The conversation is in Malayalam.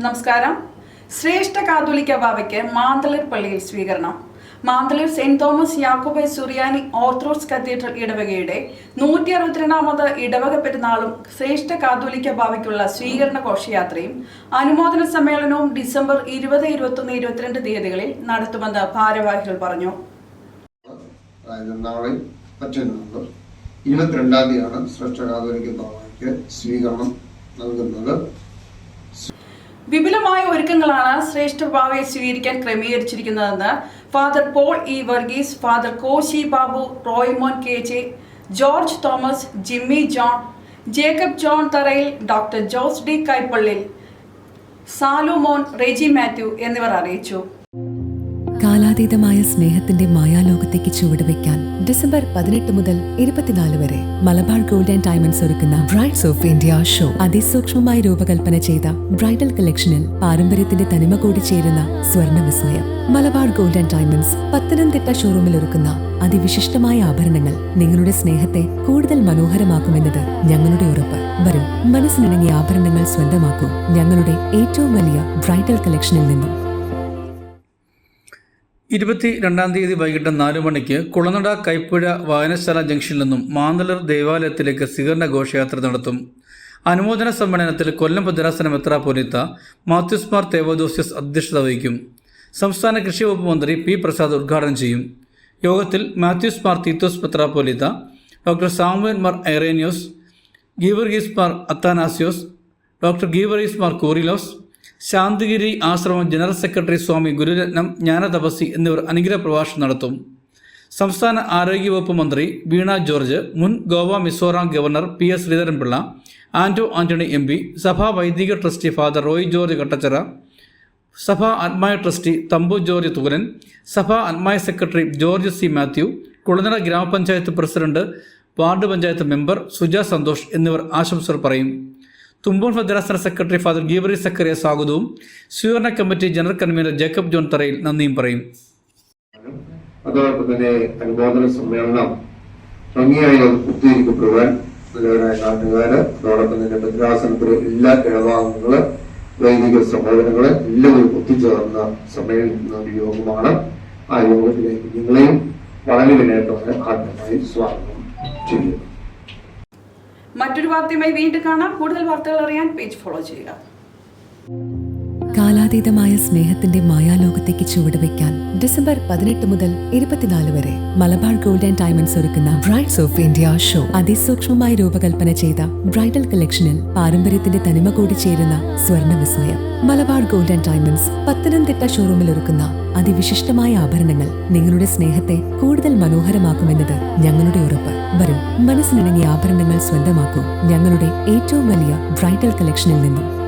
നമസ്കാരം. ശ്രേഷ്ഠ കാതോലിക്ക ബാബയ്ക്ക് മാന്തളിർ പള്ളിയിൽ സ്വീകരണം. Manthalir Saint Thomas Yakobai Suriyani Orthodox Cathedral ഇടവകയുടെ നൂറ്റി അറുപത്തിരണ്ടാമത് ഇടവക പെരുന്നാളും ശ്രേഷ്ഠ കാതോലിക്ക ബാബയ്ക്കുള്ള സ്വീകരണ ഘോഷയാത്രയും അനുമോദന സമ്മേളനവും ഡിസംബർ ഇരുപത് ഇരുപത്തൊന്ന് ഇരുപത്തിരണ്ട് തീയതികളിൽ നടത്തുമെന്ന് ഭാരവാഹികൾ പറഞ്ഞു. നാളെ ഇരുപത്തിരണ്ടാം തീയതിയാണ് ശ്രേഷ്ഠ കാതോലിക്ക ബാബയ്ക്ക് സ്വീകരണം നൽകുന്നത്. വിപുലമായ ഒരുക്കങ്ങളാണ് ശ്രേഷ്ഠ ഭാവയെ സ്വീകരിക്കാൻ ക്രമീകരിച്ചിരിക്കുന്നതെന്ന് father Paul E Varghese father Koshy Babu Roymon K J George Thomas Jimmy John Jacob John Tharayil doctor Jose D Kaippallil Salumon Reji Mathew എന്നിവർ അറിയിച്ചു. കാലാതീതമായ സ്നേഹത്തിന്റെ മായാലോകത്തേക്ക് ചുവടുവെക്കാൻ ഡിസംബർ പതിനെട്ട് മുതൽ ഇരുപത്തിനാല് വരെ മലബാർ ഗോൾഡ് ആൻഡ് ഡയമണ്ട്സ് ഒരുക്കുന്ന ബ്രൈഡ്സ് ഓഫ് ഇന്ത്യ ഷോ അതിസൂക്ഷ്മമായി രൂപകൽപ്പന ചെയ്ത ബ്രൈഡൽ കളക്ഷനിൽ പാരമ്പര്യത്തിന്റെ തനിമ കൂടി ചേരുന്ന സ്വർണ വിസ്മയം Malabar gold and diamonds Pathanamthitta ഷോറൂമിൽ ഒരുക്കുന്ന അതിവിശിഷ്ടമായ ആഭരണങ്ങൾ നിങ്ങളുടെ സ്നേഹത്തെ കൂടുതൽ മനോഹരമാക്കുമെന്നത് ഞങ്ങളുടെ ഉറപ്പ്. വരും മനസ്സിനിണങ്ങിയ ആഭരണങ്ങൾ സ്വന്തമാക്കൂ ഞങ്ങളുടെ ഏറ്റവും വലിയ ബ്രൈഡൽ കളക്ഷനിൽ നിന്നും. ഇരുപത്തി രണ്ടാം തീയതി വൈകിട്ട് നാലു മണിക്ക് കുളനട കൈപ്പുഴ വായനശാല ജംഗ്ഷനിൽ നിന്നും മാന്തളർ ദേവാലയത്തിലേക്ക് സ്വീകരണ ഘോഷയാത്ര നടത്തും. അനുമോദന സമ്മേളനത്തിൽ കൊല്ലം ഭദ്രാസന മെത്രാപ്പൊലിത്ത മാത്യുസ് മാർ തേവദോസ്യസ് അധ്യക്ഷത വഹിക്കും. സംസ്ഥാന കൃഷി വകുപ്പ് മന്ത്രി പി പ്രസാദ് ഉദ്ഘാടനം ചെയ്യും. യോഗത്തിൽ Matthews Mar Titus മെത്രാപ്പൊലിത്ത doctor Samuel Mar Ireneos Geevarghese Mar Athanasios doctor Geevarghese Mar Coorilos Santhigiri ആശ്രമം ജനറൽ സെക്രട്ടറി സ്വാമി ഗുരുരത്നം ജ്ഞാനതപസി എന്നിവർ അനുഗ്രഹ പ്രഭാഷണം നടത്തും. സംസ്ഥാന ആരോഗ്യവകുപ്പ് മന്ത്രി വീണ ജോർജ് മുൻ Goa Mizoram governor P S Sreedharan Pillai Anto Antony M P സഭാ വൈദിക trustee father Roy George Kattachira സഭാ ആത്മായ ട്രസ്റ്റി തമ്പു ജോർജ് തുകരൻ സഭാ ആത്മായ secretary George C Mathew Kulanada ഗ്രാമപഞ്ചായത്ത് president ward panchayat member Suja Santhosh എന്നിവർ ആശംസകൾ പറയും. തുമ്പോൺ ഭദ്രാസന സെക്രട്ടറി ഫാദർ ഗീബറി സക്കറിയ സ്വാഗതവും. സ്വീകരണ committee general convener Jacob John Tharayil നന്ദിയും പറയും. അതോടൊപ്പം തന്നെ അനുമോദന സമ്മേളനം ഭംഗിയായി അത് എല്ലാ ഇടഭാഗങ്ങൾ വൈദിക സഹോദരങ്ങൾ എല്ലാവരും ഒത്തുചേർന്ന സമ്മേളിക്കുന്ന ഒരു യോഗമാണ് ആ യോഗത്തിലേക്ക് നിങ്ങളെയും വളരെ വിനയത്തോടെ ആദ്യമായി സ്വാഗതം ചെയ്യുന്നു. മറ്റൊരു വാർത്തയുമായി വീണ്ടും കാണാം. കൂടുതൽ വാർത്തകൾ അറിയാൻ പേജ് ഫോളോ ചെയ്യുക. കാലാതീതമായ സ്നേഹത്തിന്റെ മായാലോകത്തേക്ക് ചുവടുവെക്കാൻ ഡിസംബർ പതിനെട്ട് മുതൽ ഇരുപത്തിനാല് വരെ മലബാർ ഗോൾഡ് ആൻഡ് ഡയമണ്ട്സ് ഒരുക്കുന്ന ബ്രൈഡ്സ് ഓഫ് ഇന്ത്യ ഷോ അതിസൂക്ഷ്മമായി രൂപകൽപ്പന ചെയ്ത ബ്രൈഡൽ കളക്ഷനിൽ പാരമ്പര്യത്തിന്റെ തനിമ കൂടി ചേരുന്ന സ്വർണ വിസ്മയം. Malabar gold and diamonds Pathanamthitta ഷോറൂമിൽ ഒരുക്കുന്ന അതിവിശിഷ്ടമായ ആഭരണങ്ങൾ നിങ്ങളുടെ സ്നേഹത്തെ കൂടുതൽ മനോഹരമാക്കുമെന്നത് ഞങ്ങളുടെ ഉറപ്പ്. വരും മനസ്സിനിണങ്ങിയ ആഭരണങ്ങൾ സ്വന്തമാക്കൂ ഞങ്ങളുടെ ഏറ്റവും വലിയ ബ്രൈഡൽ കളക്ഷനിൽ നിന്നും.